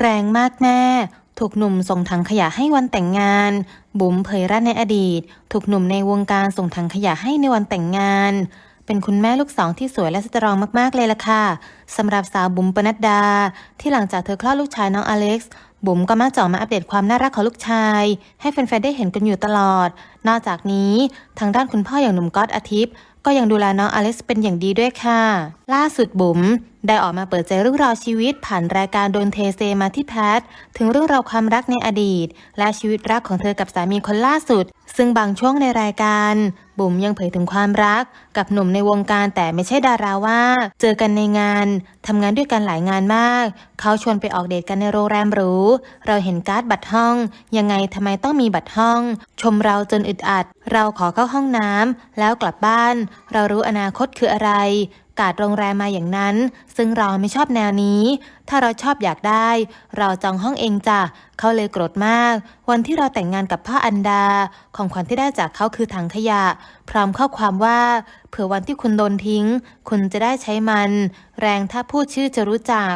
แรงมากแม่ถูกหนุ่มส่งถังขยะให้วันแต่งงาน บุ๋มเผยรักในอดีต ถูกหนุ่มในวงการส่งถังขยะให้ในวันแต่งงาน เป็นคุณแม่ลูกสองที่สวยและสตรองมากๆเลยล่ะค่ะสำหรับสาวบุ๋มปนัดดา ที่หลังจากเธอคลอดลูกชายน้องอเล็กซ์ บุ๋มก็มักจะออกมาอัปเดตความน่ารักของลูกชาย ให้แฟนๆได้เห็นกันอยู่ตลอด นอกจากนี้ทางด้านคุณพ่ออย่างหนุ่มก๊อตอาทิตย์ ก็ยังดูแลน้องอเล็กซ์เป็นอย่างดีด้วยค่ะ ล่าสุดบุ๋มได้ออกมาเปิดใจเรื่องราวชีวิตผ่านรายการโดนเทเซมาที่แพทถึงเรื่องราวความรักในอดีต และชีวิตรักของเธอกับสามีคนล่าสุด ซึ่งบางช่วงในรายการ บุ๋มยังเผยถึงความรักกับหนุ่มในวงการแต่ไม่ใช่ดาราว่า เจอกันในงานทำงานด้วยกันหลายงานมาก เขาชวนไปออกเดทกันในโรงแรมหรู เราเห็นการ์ดบัตรห้อง ยังไงทำไมต้องมีบัตรห้อง ชมเราจนอึดอัด เราขอเข้าห้องน้ำแล้วกลับบ้าน เรารู้อนาคตคืออะไร กาดโรงแรมมาอย่างนั้น ซึ่งเราไม่ชอบแนวนี้ ถ้าเราชอบอยากได้ เราจองห้องเองจ้ะเขาเลยโกรธมาก วันที่เราแต่งงานกับพ่ออันดา ของขวัญที่ได้จากเขาคือถังขยะ พร้อมข้อความว่า เผื่อวันที่คุณโดนทิ้ง คุณจะได้ใช้มัน แรงถ้าพูดชื่อจะรู้จัก